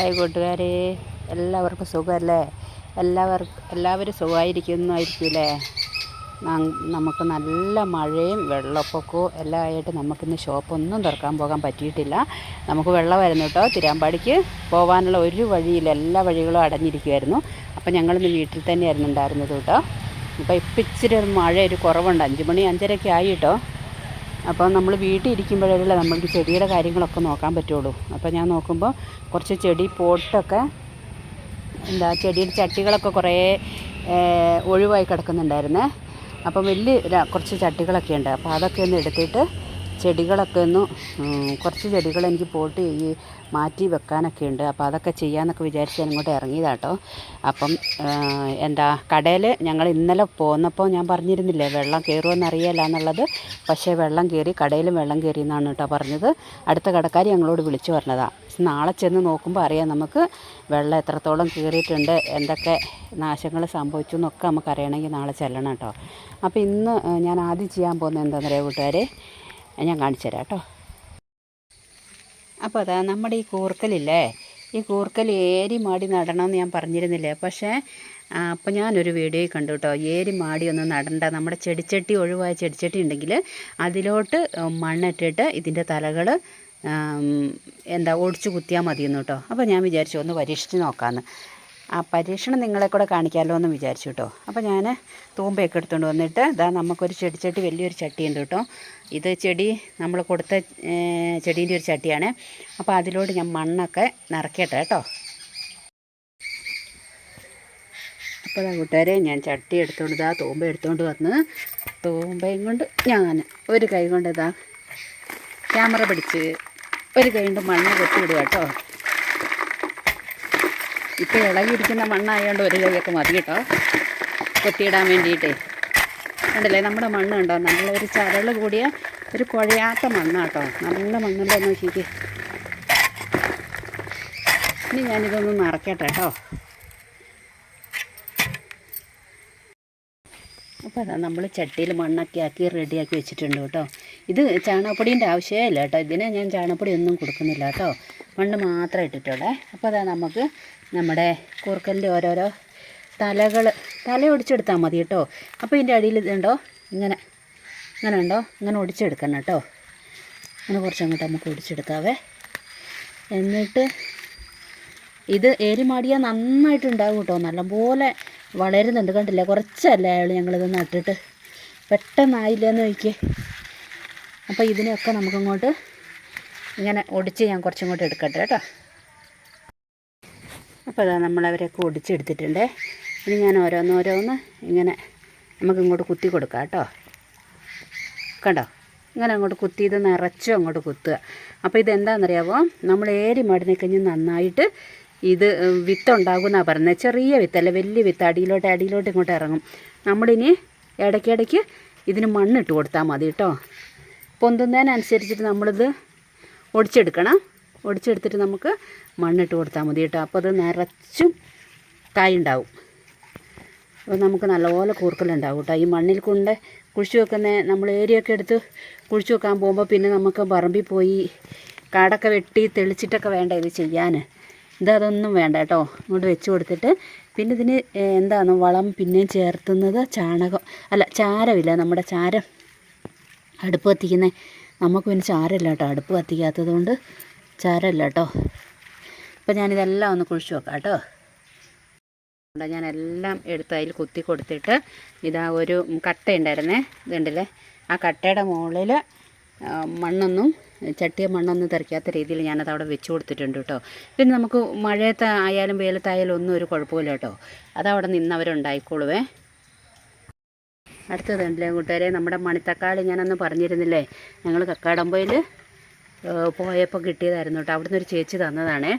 Hi കൂട്ടുകാരെ. എല്ലാവർക്കും സുഖമല്ലേ എല്ലാവർക്കും എല്ലാവരും സുഖമായിരിക്കുന്നതായിരിക്കില്ലേ നമുക്ക് നല്ല മഴയും വെള്ളപ്പൊക്കവും എല്ലാം ആയിട്ട് നമുക്കിന്ന് ഷോപ്പൊന്നും തുറക്കാൻ പോകാൻ പറ്റിയിട്ടില്ല. നമുക്ക് വെള്ളം വെള്ളമായിരുന്നു കേട്ടോ. തിരാമ്പാടിക്ക് പോകാനുള്ള ഒരു വഴിയിൽ എല്ലാ വഴികളും അടഞ്ഞിരിക്കുമായിരുന്നു അപ്പോൾ ഞങ്ങളിന്ന് വീട്ടിൽ തന്നെയായിരുന്നു ഉണ്ടായിരുന്നത് കേട്ടോ. അപ്പോൾ ഇപ്പം ഇച്ചിരി ഒരു മഴ ഒരു കുറവുണ്ട്. അഞ്ച് മണി അഞ്ചരയൊക്കെ ആയി അപ്പോൾ നമ്മൾ വീട്ടിൽ ഇരിക്കുമ്പോഴല്ലേ നമ്മൾക്ക് ചെടിയുടെ കാര്യങ്ങളൊക്കെ നോക്കാൻ പറ്റുള്ളൂ. അപ്പോൾ ഞാൻ നോക്കുമ്പോൾ കുറച്ച് ചെടി പോട്ടൊക്കെ എന്താ ചെടിയുടെ ചട്ടികളൊക്കെ കുറേ ഒഴിവായി കിടക്കുന്നുണ്ടായിരുന്നേ. അപ്പം വലിയ കുറച്ച് ചട്ടികളൊക്കെ ഉണ്ട്. അപ്പോൾ അതൊക്കെ ഒന്ന് എടുത്തിട്ട് ചെടികളൊക്കെ ഒന്ന് കുറച്ച് ചെടികൾ എനിക്ക് പോട്ട് ഈ മാറ്റി വെക്കാനൊക്കെ ഉണ്ട്. അപ്പോൾ അതൊക്കെ ചെയ്യാമെന്നൊക്കെ വിചാരിച്ച് ഇങ്ങോട്ട് ഇറങ്ങിയതാട്ടോ. അപ്പം എന്താ കടയിൽ ഞങ്ങൾ ഇന്നലെ പോന്നപ്പോൾ ഞാൻ പറഞ്ഞിരുന്നില്ലേ വെള്ളം കയറുമെന്ന് അറിയില്ല എന്നുള്ളത്. പക്ഷേ വെള്ളം കയറി കടയിലും വെള്ളം കയറി എന്നാണ് കേട്ടോ പറഞ്ഞത്. അടുത്ത കടക്കാർ ഞങ്ങളോട് വിളിച്ചു പറഞ്ഞതാണ് നാളെ ചെന്ന് നോക്കുമ്പോൾ അറിയാം നമുക്ക് വെള്ളം എത്രത്തോളം കയറിയിട്ടുണ്ട് എന്തൊക്കെ നാശങ്ങൾ സംഭവിച്ചു എന്നൊക്കെ നമുക്ക് അറിയണമെങ്കിൽ നാളെ ചെല്ലണം കേട്ടോ. അപ്പോൾ ഇന്ന് ഞാൻ ആദ്യം ചെയ്യാൻ പോകുന്നത് എന്താണെന്ന് അറിയാം കൂട്ടുകാരെ? ഞാൻ കാണിച്ചു തരാം കേട്ടോ. അപ്പോൾ അതാ നമ്മുടെ ഈ കൂർക്കലില്ലേ? ഈ കൂർക്കൽ ഏരി മാടി നടണമെന്ന് ഞാൻ പറഞ്ഞിരുന്നില്ലേ? പക്ഷേ അപ്പോൾ ഞാനൊരു വീഡിയോ കണ്ടു കേട്ടോ. ഏരി മാടി ഒന്നും നടണ്ട. നമ്മുടെ ചെടിച്ചട്ടി ഒഴിവായ ചെടിച്ചട്ടി ഉണ്ടെങ്കിൽ അതിലോട്ട് മണ്ണിട്ടിട്ട് ഇതിന്റെ തലകൾ എന്താ ഒടിച്ചു കുത്തിയാൽ മതിയെന്ന് കേട്ടോ. അപ്പോൾ ഞാൻ വിചാരിച്ചു ഒന്ന് പരീക്ഷിച്ച് നോക്കാമെന്ന് ആ പരീക്ഷണം നിങ്ങളെ കൂടെ കാണിക്കാമല്ലോ എന്ന് വിചാരിച്ചു കേട്ടോ. അപ്പോൾ ഞാൻ തൂമ്പയൊക്കെ എടുത്തുകൊണ്ട് വന്നിട്ട് ഇതാ നമുക്കൊരു ചെടിച്ചട്ടി വലിയൊരു ചട്ടിയുണ്ട് കേട്ടോ. ഇത് ചെടി നമ്മൾ കൊടുത്ത ചെടീന്റെ ഒരു ചട്ടിയാണ്. അപ്പോൾ അതിലോട്ട് ഞാൻ മണ്ണൊക്കെ നിറയ്ക്കട്ടെ കേട്ടോ. അപ്പോൾ കൂട്ടുകാരെ ഞാൻ ചട്ടി എടുത്തുകൊണ്ട് ഇതാ തൂമ്പ എടുത്തുകൊണ്ട് വന്ന് തൂമ്പയും കൊണ്ട് ഞാൻ ഒരു കൈ കൊണ്ട് ഇതാ ക്യാമറ പിടിച്ച് ഒരു കൈ കൊണ്ട് മണ്ണ് കൊത്തിയിടുക കേട്ടോ. ഇപ്പോൾ ഇളകിയിരിക്കുന്ന മണ്ണായതുകൊണ്ട് ഒരു കൈയൊക്കെ മതി കേട്ടോ. കൊത്തിയിടാൻ വേണ്ടിയിട്ടേ. കണ്ടില്ലേ നമ്മുടെ മണ്ണ് കണ്ടോ? നല്ലൊരു ചരൾ കൂടിയ ഒരു കുഴയാത്ത മണ്ണാട്ടോ നല്ല മണ്ണുണ്ടോ നോക്കിക്ക്. ഇനി ഞാനിതൊന്ന് നിറയ്ക്കട്ടെ കേട്ടോ. അപ്പോൾ അതാ നമ്മൾ ചട്ടിയിൽ മണ്ണൊക്കെ ആക്കി റെഡിയാക്കി വെച്ചിട്ടുണ്ട് കേട്ടോ. ഇത് ചാണകപ്പൊടീന്റെ ആവശ്യമേ ഇല്ല കേട്ടോ. ഇതിനെ ഞാൻ ചാണകപ്പൊടി ഒന്നും കൊടുക്കുന്നില്ല കേട്ടോ. മണ്ണ് മാത്രം ഇട്ടിട്ടുള്ളേ. അപ്പോൾ അതാ നമുക്ക് നമ്മുടെ കൂർക്കലിന്റെ ഓരോരോ തലകൾ തല ഒടിച്ചെടുത്താൽ മതി കേട്ടോ. അപ്പോൾ ഇതിന്റെ അടിയിൽ ഇതുണ്ടോ ഇങ്ങനെ ഇങ്ങനെ ഉണ്ടോ ഇങ്ങനെ ഒടിച്ചെടുക്കണം കേട്ടോ. അങ്ങനെ കുറച്ചങ്ങോട്ട് നമുക്ക് ഒടിച്ചെടുക്കാവേ. എന്നിട്ട് ഇത് ഏരിമാടിയാൽ നന്നായിട്ടുണ്ടാകും കേട്ടോ. നല്ലപോലെ വളരുന്നുണ്ട്. കണ്ടില്ലേ? കുറച്ചല്ലേ അയാൾ ഞങ്ങളിത് നട്ടിട്ട്? പെട്ടെന്നായില്ലെന്ന് നോക്കിയേ അപ്പോൾ ഇതിനെയൊക്കെ നമുക്കങ്ങോട്ട് ഇങ്ങനെ ഒടിച്ച് ഞാൻ കുറച്ചും കൂടെ എടുക്കട്ടെ കേട്ടോ. അപ്പോൾ അതാ നമ്മളവരെയൊക്കെ ഒടിച്ചെടുത്തിട്ടുണ്ട്. ഇനി ഞാൻ ഓരോന്നോരോന്ന് ഇങ്ങനെ നമുക്ക് ഇങ്ങോട്ട് കുത്തി കൊടുക്കാം കേട്ടോ. കണ്ടോ? ഇങ്ങനെ അങ്ങോട്ട് കുത്തി ഇത് നിറച്ചും അങ്ങോട്ട് കുത്തുക. അപ്പോൾ ഇതെന്താണെന്നറിയാമോ നമ്മൾ ഏരി മടിനെ കഴിഞ്ഞ് നന്നായിട്ട് ഇത് വിത്തുണ്ടാകുമെന്നാണ് പറയുന്നത് ചെറിയ വിത്തല്ല വലിയ വിത്ത് അടിയിലോട്ട് അടിയിലോട്ട് ഇങ്ങോട്ട് ഇറങ്ങും. നമ്മളിനി ഇടയ്ക്കിടയ്ക്ക് ഇതിന് മണ്ണിട്ട് കൊടുത്താൽ മതി കേട്ടോ. പൊന്തുന്നതിനനുസരിച്ചിട്ട് നമ്മളിത് ഒടിച്ചെടുക്കണം. ഒടിച്ചെടുത്തിട്ട് നമുക്ക് മണ്ണിട്ട് കൊടുത്താൽ മതി കേട്ടോ. അപ്പോൾ അത് നിറച്ചും കായ് ഉണ്ടാവും. അപ്പോൾ നമുക്ക് നല്ലപോലെ കൂർക്കലുണ്ടാവും കേട്ടോ. ഈ മണ്ണിൽ കൊണ്ട് കുഴിച്ചു വെക്കുന്ന നമ്മൾ ഏരിയൊക്കെ എടുത്ത് കുഴിച്ചു വെക്കാൻ പോകുമ്പോൾ പിന്നെ നമുക്ക് പറമ്പിൽ പോയി കാടൊക്കെ വെട്ടി തെളിച്ചിട്ടൊക്കെ വേണ്ട ഇത് ചെയ്യാൻ. ഇതതൊന്നും വേണ്ട കേട്ടോ. ഇങ്ങോട്ട് വെച്ച് കൊടുത്തിട്ട് പിന്നെ ഇതിന് എന്താണ് വളം പിന്നെയും ചേർത്തുന്നത് ചാണകം. അല്ല ചാരമില്ല. നമ്മുടെ ചാരം അടുപ്പ് കത്തിക്കുന്നത് നമുക്ക് പിന്നെ ചാരമില്ല കേട്ടോ. അടുപ്പ് കത്തിക്കാത്തത് കൊണ്ട് ചാരമില്ല കേട്ടോ. ഇപ്പം ഞാനിതെല്ലാം ഒന്ന് കുഴിച്ച് വെക്കാം കേട്ടോ. ഞാൻ എല്ലാം എടുത്ത് അതിൽ കുത്തി കൊടുത്തിട്ട് ഇതാ ഒരു കട്ട ഉണ്ടായിരുന്നേ ഇതുണ്ടല്ലേ? ആ കട്ടയുടെ മുകളിൽ മണ്ണൊന്നും ചട്ടിയ മണ്ണൊന്നും തെറിക്കാത്ത രീതിയിൽ ഞാനത് അവിടെ വെച്ച് കൊടുത്തിട്ടുണ്ട് കേട്ടോ. പിന്നെ നമുക്ക് മഴയത്ത് ആയാലും വെയിലത്തായാലും ഒന്നും ഒരു കുഴപ്പമില്ല കേട്ടോ. അതവിടെ നിന്ന് അവരുണ്ടായിക്കോളുവേ. അടുത്തതുണ്ടല്ലേ കൂട്ടുകാരെ? നമ്മുടെ മണിത്തക്കാളി ഞാനൊന്ന് പറഞ്ഞിരുന്നില്ലേ ഞങ്ങൾ കക്കാടമ്പയിൽ പോയപ്പോൾ കിട്ടിയതായിരുന്നു കേട്ടോ. അവിടുന്ന് ഒരു ചേച്ചി തന്നതാണേ.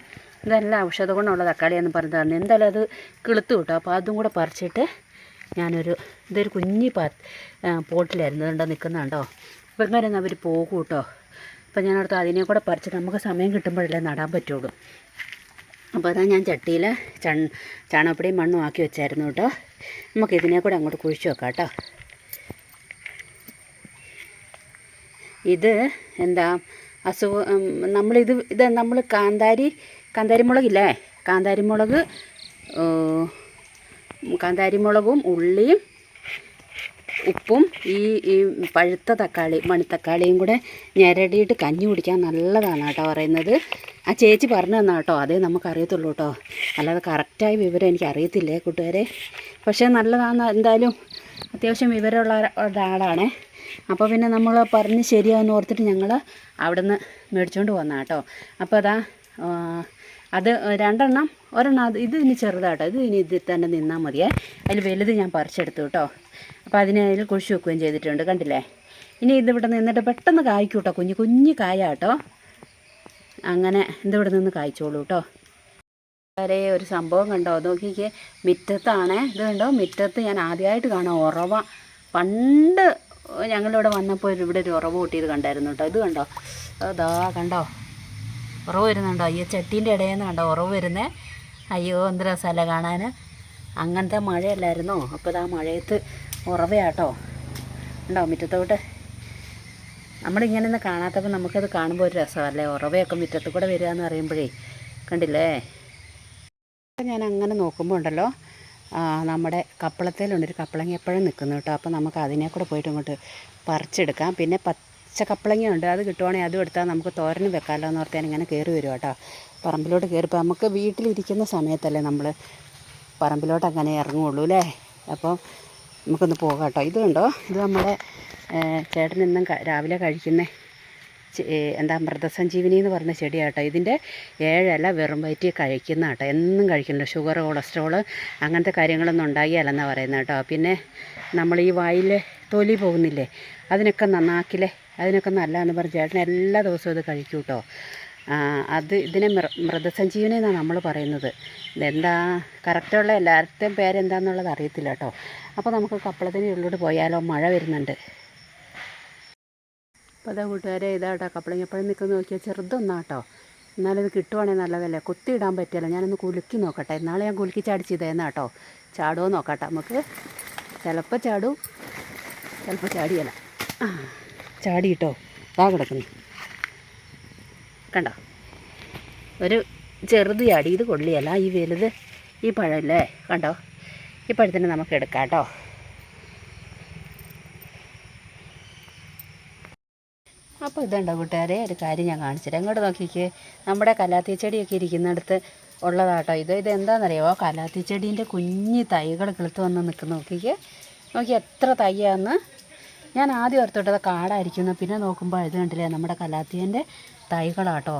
ഇതെല്ലാം ഔഷധ ഗുണമുള്ള തക്കാളിയാന്ന് പറഞ്ഞു തന്നെ. എന്തായാലും അത് കിളുത്തു കേട്ടോ. അപ്പോൾ അതും കൂടെ പറിച്ചിട്ട് ഞാനൊരു ഇതൊരു കുഞ്ഞി പാ പോട്ടിലായിരുന്നു. ഇതുണ്ടോ നിൽക്കുന്നുണ്ടോ അപ്പോൾ എങ്ങനെ അവർ പോകും കേട്ടോ. അപ്പോൾ ഞാനടുത്ത് അതിനെ കൂടെ പറിച്ചിട്ട് നമുക്ക് സമയം കിട്ടുമ്പോഴല്ലേ നടാൻ പറ്റുള്ളൂ. അപ്പോൾ അതാ ഞാൻ ചട്ടിയിൽ ചൺ ചാണകപ്പൊടിയും മണ്ണും ആക്കി വെച്ചായിരുന്നു കേട്ടോ. നമുക്ക് ഇതിനെ കൂടെ അങ്ങോട്ട് കുഴിച്ച് വെക്കാം കേട്ടോ. ഇത് എന്താ അസുഖം നമ്മളിത് ഇത് നമ്മൾ കാന്താരി കാന്താരി മുളകില്ലേ കാന്താരി കാന്താരിമുളക് കാന്താരി മുളകും ഉള്ളിയും ഉപ്പും ഈ ഈ പഴുത്ത തക്കാളി മണിത്തക്കാളിയും കൂടെ ഞെരടിയിട്ട് കഞ്ഞി കുടിക്കാൻ നല്ലതാണ് കേട്ടോ പറയുന്നത്. ആ ചേച്ചി പറഞ്ഞു തന്നാ കേട്ടോ അതേ നമുക്കറിയത്തുള്ളൂ കേട്ടോ. അല്ലാതെ കറക്റ്റായ വിവരം എനിക്ക് അറിയത്തില്ലേ കൂട്ടുകാരെ? പക്ഷേ നല്ലതാണ് എന്തായാലും അത്യാവശ്യം വിവരമുള്ള ഒര- ഒരാളാണേ. അപ്പോൾ പിന്നെ നമ്മൾ പറഞ്ഞ് ശരിയാന്ന് ഓർത്തിട്ട് ഞങ്ങൾ അവിടെ നിന്ന് മേടിച്ചുകൊണ്ട് വന്നാ കേട്ടോ അപ്പോൾ അതാ അത് രണ്ടെണ്ണം ഒരെണ്ണം അത് ഇത് ഇനി ചെറുതാട്ടോ. ഇത് ഇനി ഇതിൽ തന്നെ നിന്നാൽ മതിയേ. അതിൽ വലുത് ഞാൻ പറിച്ചെടുത്തു കേട്ടോ അപ്പോൾ അതിനെ അതിൽ കുഴിച്ച് വെക്കുകയും ചെയ്തിട്ടുണ്ട്. കണ്ടില്ലേ? ഇനി ഇതിവിടെ നിന്നിട്ട് പെട്ടെന്ന് കായ്ക്കും കേട്ടോ കുഞ്ഞു കുഞ്ഞു കായ കേട്ടോ അങ്ങനെ ഇതിവിടെ നിന്ന് കായ്ച്ചോളൂ കേട്ടോ വരെ ഒരു സംഭവം കണ്ടോ? നോക്കിക്കേ. മിറ്റത്താണേ. ഇത് കണ്ടോ? മിറ്റത്ത് ഞാൻ ആദ്യമായിട്ട് കാണാം ഉറവ. പണ്ട് ഞങ്ങളിവിടെ വന്നപ്പോൾ ഇവിടെ ഒരു ഉറവ് കൂട്ടിയത് കണ്ടായിരുന്നു കേട്ടോ. ഇത് കണ്ടോ? അതാ കണ്ടോ? ഉറവ് വരുന്നുണ്ടോ? അയ്യോ ചട്ടീന്റെ ഇടയിൽ നിന്ന് കണ്ടോ? ഉറവ് വരുന്നേ. അയ്യോ എന്ത് രസമല്ല കാണാൻ അങ്ങനത്തെ മഴയല്ലായിരുന്നോ? അപ്പോൾ ഇതാ മഴയത്ത് ഉറവയാട്ടോ. ഉണ്ടോ മുറ്റത്തോട്ട്? നമ്മളിങ്ങനെ ഒന്ന് കാണാത്തപ്പോൾ നമുക്കത് കാണുമ്പോൾ ഒരു രസമല്ലേ? ഉറവയൊക്കെ മുറ്റത്ത് കൂടെ വരിക എന്ന് പറയുമ്പോഴേ. കണ്ടില്ലേ? ഞാൻ അങ്ങനെ നോക്കുമ്പോൾ ഉണ്ടല്ലോ നമ്മുടെ കപ്പളത്തേലുണ്ട് ഒരു കപ്പളങ്ങ എപ്പോഴും നിൽക്കുന്നു കേട്ടോ. അപ്പോൾ നമുക്ക് അതിനെ കൂടെ പോയിട്ട് ഇങ്ങോട്ട് പറിച്ചെടുക്കാം. പിന്നെ പച്ച കപ്പളങ്ങ ഉണ്ട് അത് കിട്ടുവാണെങ്കിൽ അതും എടുത്താൽ നമുക്ക് തോരനും വെക്കാമല്ലോ എന്ന് ഓർത്താൻ ഇങ്ങനെ കയറി വരും കേട്ടോ. പറമ്പിലോട്ട് കയറിപ്പോൾ നമുക്ക് വീട്ടിലിരിക്കുന്ന സമയത്തല്ലേ നമ്മൾ പറമ്പിലോട്ട് അങ്ങനെ ഇറങ്ങുള്ളൂ അല്ലേ? അപ്പോൾ നമുക്കൊന്ന് പോകാം കേട്ടോ. ഇതുണ്ടോ ഇത് നമ്മുടെ ചേട്ടൻ ഇന്നും രാവിലെ കഴിക്കുന്ന. എന്താ മൃതസഞ്ജീവിനി എന്ന് പറഞ്ഞ ചെടിയാട്ടോ. ഇതിന്റെ ഏഴല വെറും വയറ്റി കഴിക്കുന്ന കേട്ടോ. എന്നും കഴിക്കുന്നുണ്ട്. ഷുഗർ കൊളസ്ട്രോൾ അങ്ങനത്തെ കാര്യങ്ങളൊന്നും ഉണ്ടാകിയാലെന്നാണ് പറയുന്നത് കേട്ടോ. പിന്നെ നമ്മൾ ഈ വായിൽ തൊലി പോകുന്നില്ലേ? അതിനൊക്കെ നന്നാക്കില്ലേ? അതിനൊക്കെ നല്ലതെന്ന് പറഞ്ഞ് ചേട്ടൻ എല്ലാ ദിവസവും ഇത് കഴിക്കൂ കേട്ടോ. അത് ഇതിനെ മൃ മൃതസഞ്ജീവനി എന്നാണ് നമ്മൾ പറയുന്നത്. ഇതെന്താ കറക്റ്റുള്ള എല്ലാവരുടെയും പേരെന്താണെന്നുള്ളത് അറിയത്തില്ല കേട്ടോ. അപ്പോൾ നമുക്ക് കപ്പളത്തിന് ഉള്ളിലോട്ട് പോയാലോ? മഴ വരുന്നുണ്ട്. അപ്പോൾ അതാ കൂട്ടുകാരെ ഇതാട്ടോ കപ്പളങ്ങപ്പഴം നിൽക്കുന്ന നോക്കിയാൽ ചെറുതൊന്നാട്ടോ. എന്നാലത് കിട്ടുവാണെങ്കിൽ നല്ലതല്ലേ? കൊത്തി ഇടാൻ പറ്റില്ല ഞാനൊന്ന് കുലുക്കി നോക്കട്ടെ. എന്നാളെ ഞാൻ കുലുക്കി ചാടിച്ചതേന്നാ കേട്ടോ ചാടുമോ നോക്കട്ടെ. നമുക്ക് ചിലപ്പോൾ ചാടും ചിലപ്പോൾ ചാടിയല്ല. ചാടി കേട്ടോ താ കിടക്കുന്നു. കണ്ടോ? ഒരു ചെറുത് ചാടി. ഇത് കൊള്ളിയല്ല. ഈ വലുത് ഈ പഴമല്ലേ കണ്ടോ? ഈ പഴത്തിന് നമുക്ക് എടുക്കാം കേട്ടോ. അപ്പോൾ ഇതുണ്ടോ കൂട്ടുകാരെ? ഒരു കാര്യം ഞാൻ കാണിച്ചിട്ട് അങ്ങോട്ട് നോക്കിക്കേ. നമ്മുടെ കലാത്തി ചെടിയൊക്കെ ഇരിക്കുന്നിടത്ത് ഉള്ളതാട്ടോ ഇത്. ഇത് എന്താണെന്നറിയാമോ കലാത്തി ചെടീന്റെ കുഞ്ഞ് തൈകൾ കിളുത്ത് വന്ന് നിൽക്കുന്ന. നോക്കിക്കേ. നോക്കി എത്ര തയ്യാന്ന് ഞാൻ ആദ്യം ഓർത്തോട്ടത് കാടായിരിക്കുന്നു. പിന്നെ നോക്കുമ്പോൾ ഇത് കണ്ടില്ലേ? നമ്മുടെ കലാത്തിയന്റെ തൈകളാട്ടോ.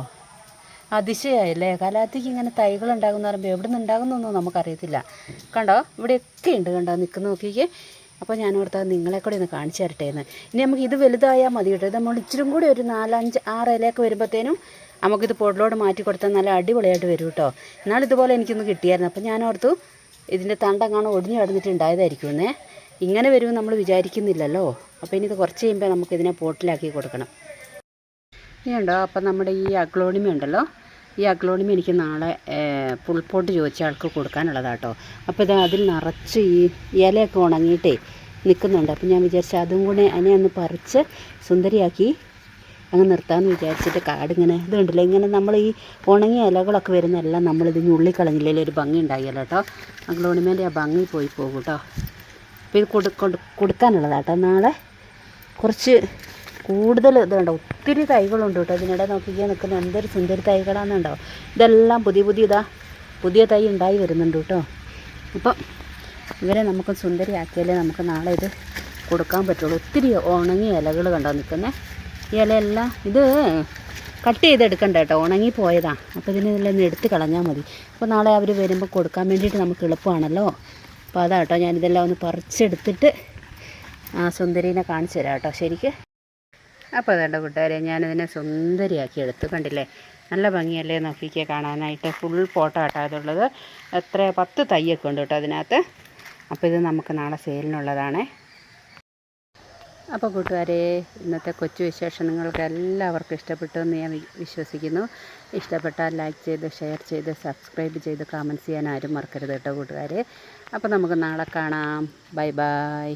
അതിശയമായില്ലേ കലാത്തിക്ക് ഇങ്ങനെ തൈകൾ ഉണ്ടാകുന്ന പറയുമ്പോൾ എവിടെ നിന്ന് ഉണ്ടാകുന്നൊന്നും നമുക്കറിയത്തില്ല. കണ്ടോ? ഇവിടെയൊക്കെ ഉണ്ട് കണ്ടോ? നിൽക്കുന്ന. നോക്കിക്കേ. അപ്പോൾ ഞാൻ ഓർത്തത് നിങ്ങളെ കൂടെ ഒന്ന് കാണിച്ചു തരട്ടെ എന്ന്. ഇനി നമുക്ക് ഇത് വലുതായാൽ മതി കേട്ടോ. ഇത് നമ്മൾ ഇച്ചിരും കൂടി ഒരു നാലഞ്ച് ആറ് ഇലയൊക്കെ വരുമ്പോഴത്തേനും നമുക്കിത് പൊടിലോട് മാറ്റി കൊടുത്താൽ നല്ല അടിപൊളിയായിട്ട് വരും കേട്ടോ. എന്നാൽ ഇതുപോലെ എനിക്കൊന്ന് കിട്ടിയായിരുന്നു. അപ്പോൾ ഞാൻ ഓർത്തു ഇതിന്റെ തണ്ടങ്ങാണ് ഒടിഞ്ഞു കിടന്നിട്ട് ഉണ്ടായതായിരിക്കുമെന്നേ ഇങ്ങനെ വരുമെന്ന് നമ്മൾ വിചാരിക്കുന്നില്ലല്ലോ. അപ്പോൾ ഇനി ഇത് കുറച്ച് കഴിയുമ്പോൾ നമുക്കിതിനെ പോട്ടിലാക്കി കൊടുക്കണം. ഇനി ഉണ്ടോ അപ്പം നമ്മുടെ ഈ അഗ്ലോണിമ ഉണ്ടല്ലോ ഈ അഗ്ലോണിമ എനിക്ക് നാളെ പുൾപോട്ട് ചോദിച്ച ആൾക്ക് കൊടുക്കാനുള്ളതാട്ടോ. അപ്പോൾ ഇത് അതിൽ നിറച്ച് ഈ ഇലയൊക്കെ ഉണങ്ങിയിട്ടേ നിൽക്കുന്നുണ്ട് അപ്പോൾ ഞാൻ വിചാരിച്ചു അതും കൂടെ അതിനെ ഒന്ന് പറിച്ച് സുന്ദരിയാക്കി അങ്ങ് നിർത്താമെന്ന് വിചാരിച്ചിട്ട് കാടിങ്ങനെ ഇത് കണ്ടില്ലേ? ഇങ്ങനെ നമ്മൾ ഈ ഉണങ്ങിയ ഇലകളൊക്കെ വരുന്നതെല്ലാം നമ്മളിത് ഞുള്ളിക്കളഞ്ഞില്ലേ? ഒരു ഭംഗി ഉണ്ടായില്ല കേട്ടോ അഗ്ലോണിമേന്റെ ആ ഭംഗി പോയി പോകും കേട്ടോ അപ്പോൾ ഇത് കൊടു കൊടു- കൊടുക്കാനുള്ളതാട്ടോ. നാളെ കുറച്ച് കൂടുതൽ ഇതുണ്ട് ഒത്തിരി തൈകളുണ്ട് കേട്ടോ. ഇതിനിടെ നോക്കിക്കാൻ നിൽക്കുന്ന എന്തൊരു സുന്ദരി തൈകളാണെന്നുണ്ടോ ഇതെല്ലാം പുതിയ പുതിയ ഇതാ പുതിയ തൈ ഉണ്ടായി വരുന്നുണ്ട് കേട്ടോ. അപ്പം ഇവരെ നമുക്ക് സുന്ദരിയാക്കിയാലേ നമുക്ക് നാളെ ഇത് കൊടുക്കാൻ പറ്റുള്ളൂ. ഒത്തിരി ഉണങ്ങിയ ഇലകൾ കണ്ടോ നിൽക്കുന്നത് ഈ ഇലയെല്ലാം ഇത് കട്ട് ചെയ്തെടുക്കണ്ട കേട്ടോ. ഉണങ്ങി പോയതാണ് അപ്പോൾ ഇതിലൊന്ന് എടുത്ത് കളഞ്ഞാൽ മതി. അപ്പോൾ നാളെ അവർ വരുമ്പോൾ കൊടുക്കാൻ വേണ്ടിയിട്ട് നമുക്ക് എളുപ്പമാണല്ലോ. അപ്പോൾ അതാ കേട്ടോ. ഞാനിതെല്ലാം ഒന്ന് പറിച്ചെടുത്തിട്ട് ആ സുന്ദരീനെ കാണിച്ചു തരാം കേട്ടോ. ശരിക്ക്? അപ്പോൾ അതേണ്ട കൂട്ടുകാരെ ഞാനതിനെ സുന്ദരിയാക്കി എടുത്തു. കണ്ടില്ലേ? നല്ല ഭംഗിയല്ലേ നോക്കിക്കേ കാണാനായിട്ട്. ഫുൾ ഫോട്ടോ ആട്ടാതുള്ളത് എത്ര? പത്ത് തയ്യൊക്കെ ഉണ്ട് കേട്ടോ അതിനകത്ത്. അപ്പോൾ ഇത് നമുക്ക് നാളെ സെയിലിനുള്ളതാണേ. അപ്പോൾ കൂട്ടുകാരെ ഇന്നത്തെ കൊച്ചു വിശേഷം നിങ്ങൾക്ക് എല്ലാവർക്കും ഇഷ്ടപ്പെട്ടു എന്ന് ഞാൻ വിശ്വസിക്കുന്നു. ഇഷ്ടപ്പെട്ടാൽ ലൈക്ക് ചെയ്ത് ഷെയർ ചെയ്ത് സബ്സ്ക്രൈബ് ചെയ്ത് കമന്റ്സ് ചെയ്യാൻ ആരും മറക്കരുത് കേട്ടോ കൂട്ടുകാരെ. അപ്പോൾ നമുക്ക് നാളെ കാണാം. Bye bye